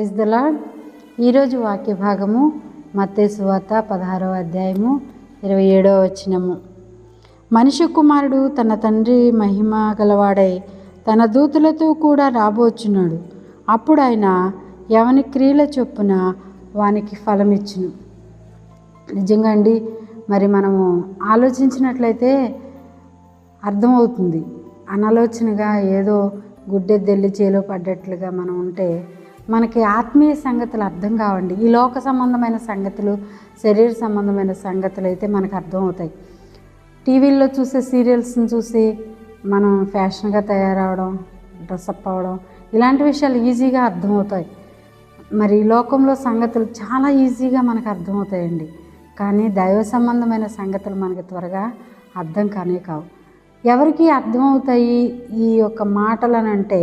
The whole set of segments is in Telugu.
ప్రైజ్ ద ఈరోజు వాక్య భాగము మత్తేసు వార్త పదహారవ అధ్యాయము ఇరవై ఏడవ వచనము. మనిషి కుమారుడు తన తండ్రి మహిమ గలవాడై తన దూతులతో కూడా రాబోచున్నాడు. అప్పుడు ఆయన ఎవని క్రియల చొప్పున వానికి ఫలమిచ్చును. నిజంగా అండి మరి మనము ఆలోచించినట్లయితే అర్థమవుతుంది. అనాలోచనగా ఏదో గుడ్డెద్దెల్లి చేలో పడ్డట్లుగా మనం ఉంటే మనకి ఆత్మీయ సంగతులు అర్థం కావండి. ఈ లోక సంబంధమైన సంగతులు శరీర సంబంధమైన సంగతులు అయితే మనకు అర్థం అవుతాయి. టీవీల్లో చూసే సీరియల్స్ని చూసి మనం ఫ్యాషన్గా తయారవడం డ్రెస్అప్ అవ్వడం ఇలాంటి విషయాలు ఈజీగా అర్థమవుతాయి మరి లోకంలో సంగతులు చాలా ఈజీగా మనకు అర్థమవుతాయండి కానీ దైవ సంబంధమైన సంగతులు మనకి త్వరగా అర్థం కానే కావు. ఎవరికి అర్థమవుతాయి ఈ యొక్క మాటలనంటే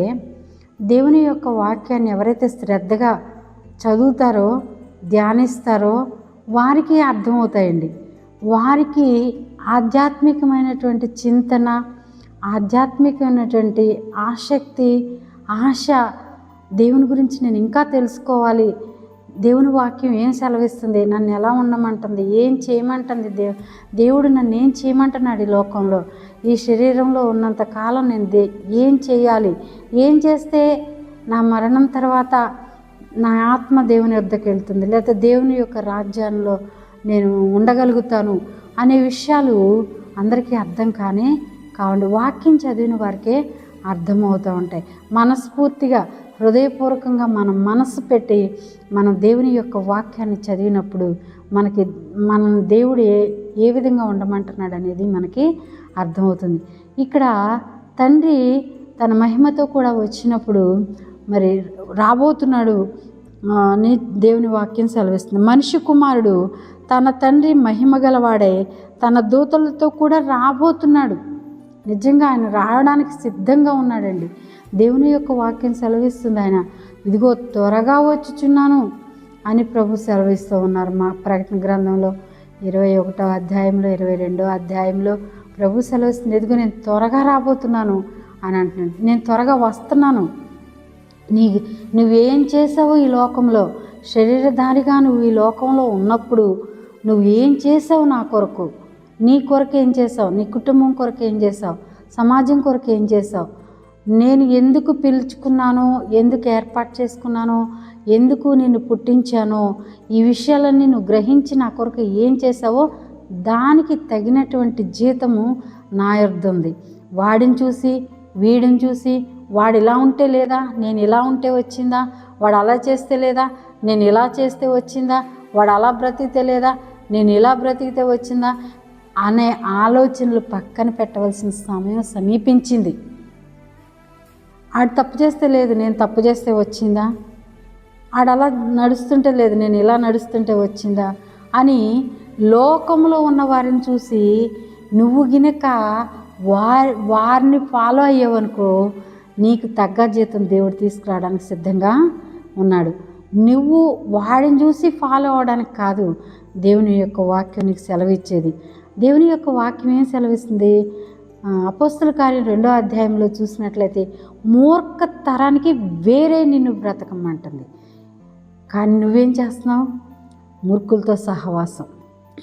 దేవుని యొక్క వాక్యాన్ని ఎవరైతే శ్రద్ధగా చదువుతారో ధ్యానిస్తారో వారికి అర్థమవుతాయండి. వారికి ఆధ్యాత్మికమైనటువంటి చింతన ఆధ్యాత్మికమైనటువంటి ఆసక్తి ఆశ దేవుని గురించి నేను ఇంకా తెలుసుకోవాలి దేవుని వాక్యం ఏం సెలవిస్తుంది? నన్ను ఎలా ఉండమంటుంది? ఏం చేయమంటుంది దే? దేవుడు నన్ను ఏం చేయమంటున్నాడు ఈ లోకంలో? ఈ శరీరంలో ఉన్నంత కాలం నేను దే ఏం చేయాలి? ఏం చేస్తే నా మరణం తర్వాత నా ఆత్మ దేవుని వద్దకు వెళ్తుంది? లేకపోతే దేవుని యొక్క రాజ్యంలో నేను ఉండగలుగుతాను? అనే విషయాలు అందరికీ అర్థం కానీ కావండి. వాక్యం చదివిన వారికే అర్థమవుతూ ఉంటాయి. మనస్ఫూర్తిగా హృదయపూర్వకంగా మనం మనసు పెట్టి మనం దేవుని యొక్క వాక్యాన్ని చదివినప్పుడు మనకి మన దేవుడు ఏ ఏ విధంగా ఉండమంటున్నాడు అనేది మనకి అర్థమవుతుంది. ఇక్కడ తండ్రి తన మహిమతో కూడా వచ్చినప్పుడు మరి రాబోతున్నాడు ఆ, అని దేవుని వాక్యం సెలవిస్తుంది. మనిషి కుమారుడు తన తండ్రి మహిమ గలవాడే తన దూతలతో కూడా రాబోతున్నాడు. నిజంగా ఆయన రావడానికి సిద్ధంగా ఉన్నాడండి. దేవుని యొక్క వాక్యం సెలవిస్తుంది ఆయన ఇదిగో త్వరగా వచ్చుచున్నాను అని ప్రభు సెలవిస్తూ ఉన్నారు. మా ప్రకటన గ్రంథంలో ఇరవై ఒకటో అధ్యాయంలో ఇరవై రెండో అధ్యాయంలో ప్రభు సెలవిస్తుంది ఇదిగో నేను త్వరగా రాబోతున్నాను అని అంటున్నాను నేను త్వరగా వస్తున్నాను. నీ నువ్వేం చేసావు ఈ లోకంలో? శరీరధారిగా నువ్వు ఈ లోకంలో ఉన్నప్పుడు నువ్వు ఏం చేసావు నా కొరకు? నీ కొరకు ఏం చేసావు నీ కుటుంబం కొరకు ఏం చేసావు సమాజం కొరకు ఏం చేసావు నేను ఎందుకు పిలుచుకున్నాను? ఎందుకు ఏర్పాటు చేసుకున్నానో? ఎందుకు నేను పుట్టించానో? ఈ విషయాలన్నీ నువ్వు గ్రహించి నా కొరకు ఏం చేసావో దానికి తగినటువంటి జీతము నా ఉంది. వాడిని చూసి వీడిని చూసి వాడు ఇలా ఉంటే లేదా? నేను ఇలా ఉంటే వచ్చిందా? వాడు అలా చేస్తే లేదా? నేను ఇలా చేస్తే వచ్చిందా? వాడు అలా బ్రతికితే లేదా? నేను ఇలా బ్రతికితే వచ్చిందా? అనే ఆలోచనలు పక్కన పెట్టవలసిన సమయం సమీపించింది. ఆడు తప్పు చేస్తే లేదు నేను తప్పు చేస్తే వచ్చిందా? ఆడు అలా నడుస్తుంటే లేదు నేను ఇలా నడుస్తుంటే వచ్చిందా? అని లోకంలో ఉన్న వారిని చూసి నువ్వు గినక వారి వారిని ఫాలో అయ్యావనుకో నీకు తగ్గ జీతం దేవుడు తీసుకురావడానికి సిద్ధంగా ఉన్నాడు. నువ్వు వాడిని చూసి ఫాలో అవడానికి కాదు దేవుని యొక్క వాక్యం నీకు సెలవిచ్చేది. దేవుని యొక్క వాక్యం ఏం సెలవిస్తుంది? అపోస్తుల కార్యం రెండో అధ్యాయంలో చూసినట్లయితే మూర్ఖ తరానికి వేరే నిన్ను బ్రతకమంటుంది. కానీ నువ్వేం చేస్తున్నావు? మూర్ఖులతో సహవాసం.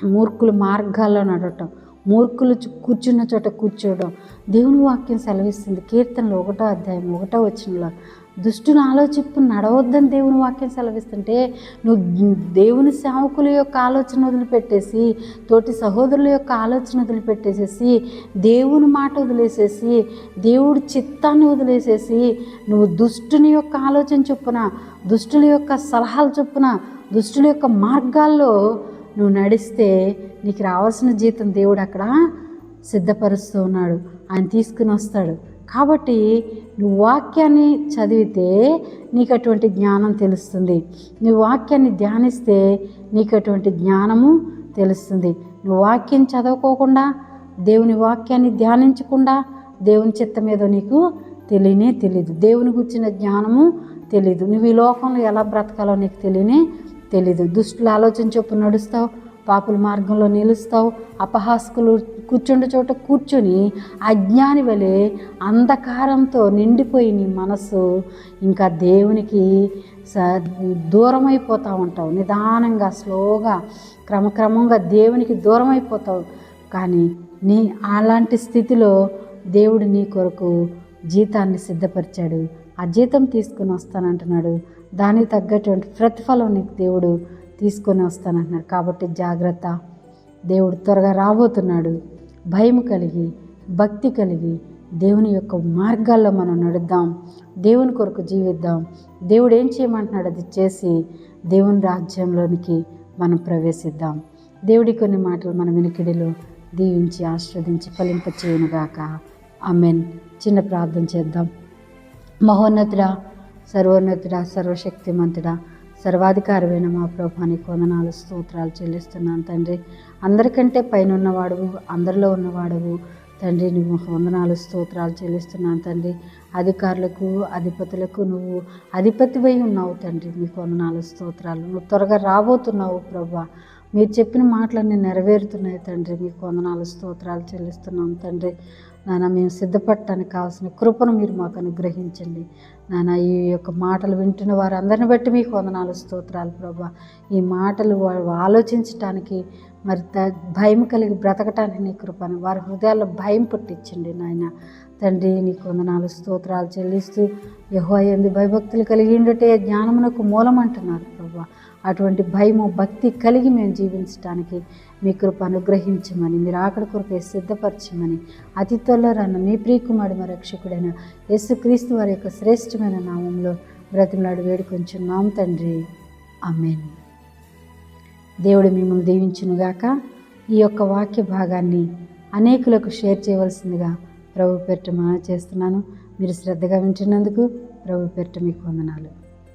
మూర్ఖుల మార్గాల్లో నడవటం. మూర్ఖులు కూర్చున్న చోట కూర్చోవడం. దేవుని వాక్యం సెలవిస్తుంది. కీర్తనలు ఒకటో అధ్యాయం ఒకటో వచ్చినలో దుష్టుని ఆలోచింపు నడవద్దని దేవుని వాక్యం సెలవిస్తుంటే నువ్వు దేవుని సేవకుల యొక్క ఆలోచన వదిలిపెట్టేసి తోటి సహోదరుల యొక్క ఆలోచన వదిలిపెట్టేసేసి దేవుని మాట వదిలేసేసి దేవుడి చిత్తాన్ని వదిలేసేసి నువ్వు దుష్టుని యొక్క ఆలోచన చొప్పున దుష్టుల యొక్క సలహాలు చొప్పున దుష్టుల యొక్క మార్గాల్లో నువ్వు నడిస్తే నీకు రావాల్సిన జీతం దేవుడు అక్కడ సిద్ధపరుస్తూ ఉన్నాడు. ఆయన తీసుకుని వస్తాడు. కాబట్టి నువ్వు వాక్యాన్ని చదివితే నీకు అటువంటి జ్ఞానం తెలుస్తుంది. నువ్వు వాక్యాన్ని ధ్యానిస్తే నీకు అటువంటి జ్ఞానము తెలుస్తుంది. నువ్వు వాక్యం చదవుకోకుండా దేవుని వాక్యాన్ని ధ్యానించకుండా దేవుని చిత్తం మీద నీకు తెలియనే తెలియదు దేవుని గుర్చిన జ్ఞానము తెలియదు నువ్వు ఈ లోకంలో ఎలా బ్రతకాలో నీకు తెలియనే తెలీదు. దుష్టుల ఆలోచన చొప్పున నడుస్తావు. పాపుల మార్గంలో నిలుస్తావు అపహాసకులు కూర్చుండే చోట కూర్చొని అజ్ఞాని వలె అంధకారంతో నిండిపోయి నీ మనసు ఇంకా దేవునికి స దూరం అయిపోతూ ఉంటావు నిదానంగా స్లోగా క్రమక్రమంగా దేవునికి దూరం అయిపోతావు కానీ నీ అలాంటి స్థితిలో దేవుడు నీ కొరకు జీతాన్ని సిద్ధపరిచాడు. ఆ జీతం తీసుకుని వస్తానంటున్నాడు. దానికి తగ్గటువంటి ప్రతిఫలం నీకు దేవుడు తీసుకొని వస్తానంటున్నాడు కాబట్టి జాగ్రత్త. దేవుడు త్వరగా రాబోతున్నాడు. భయం కలిగి భక్తి కలిగి దేవుని యొక్క మార్గాల్లో మనం నడుద్దాం. దేవుని కొరకు జీవిద్దాం. దేవుడు ఏం చేయమంటున్నాడు? అది చేసి దేవుని రాజ్యంలోనికి మనం ప్రవేశిద్దాం. దేవుడి కొన్ని మాటలు మన వినికిడిలో దీవించి ఆస్వాదించి ఫలింప చేయనుగాక ఆమెన్. చిన్న ప్రార్థన చేద్దాం. మహోన్నతుడా సర్వోన్నతుడా సర్వశక్తిమంతుడా సర్వాధికారమైన మా ప్రభానికి వందనాలు స్తోత్రాలు చెల్లిస్తున్నాను తండ్రి. అందరికంటే పైన ఉన్నవాడువు అందరిలో ఉన్నవాడువు తండ్రి నువ్వు వందనాలు స్తోత్రాలు చెల్లిస్తున్నాను తండ్రి. అధికారులకు అధిపతులకు నువ్వు అధిపతివై ఉన్నావు తండ్రి. నీకు వందనాలు స్తోత్రాలు. నువ్వు త్వరగా రాబోతున్నావు ప్రభా మీరు చెప్పిన మాటలన్నీ నెరవేరుతున్నాయి తండ్రి. మీకు వందనాలు స్తోత్రాలు చెల్లిస్తున్నాం తండ్రి. నాన్న మేము సిద్ధపడటానికి కావాల్సిన కృపను మీరు మాకు అనుగ్రహించండి. నాన్న ఈ యొక్క మాటలు వింటున్న వారందరిని బట్టి మీకు వందనాలు స్తోత్రాలు ప్రభా. ఈ మాటలు వారు ఆలోచించటానికి మరి భయం కలిగి బ్రతకటానికి నీ కృపను వారి హృదయాల్లో భయం పుట్టించండి నాయన. తండ్రి నీకు వందనాలు స్తోత్రాలు చెల్లిస్తూ యహో ఎందు భయభక్తులు కలిగి ఉండటే జ్ఞానమునకు మూలం అంటున్నారు ప్రభా. అటువంటి భయము భక్తి కలిగి మేము జీవించడానికి మీ కృప అనుగ్రహించమని మీరు ఆకడ కొరకే సిద్ధపరచమని అతి త్వరలో మీ ప్రియకుమారి మా రక్షకుడైన యేసుక్రీస్తు వారి యొక్క శ్రేష్టమైన నామంలో బ్రతిమలాడు వేడుకొంచున్నాం తండ్రి. ఆమెన్. దేవుడు మిమ్మల్ని దీవించునుగాక. ఈ యొక్క వాక్య భాగాన్ని అనేకులకు షేర్ చేయవలసిందిగా ప్రభు పెట్ట చేస్తున్నాను. మీరు శ్రద్ధగా వింటున్నందుకు ప్రభు పెట్ట మీకు వందనాలు.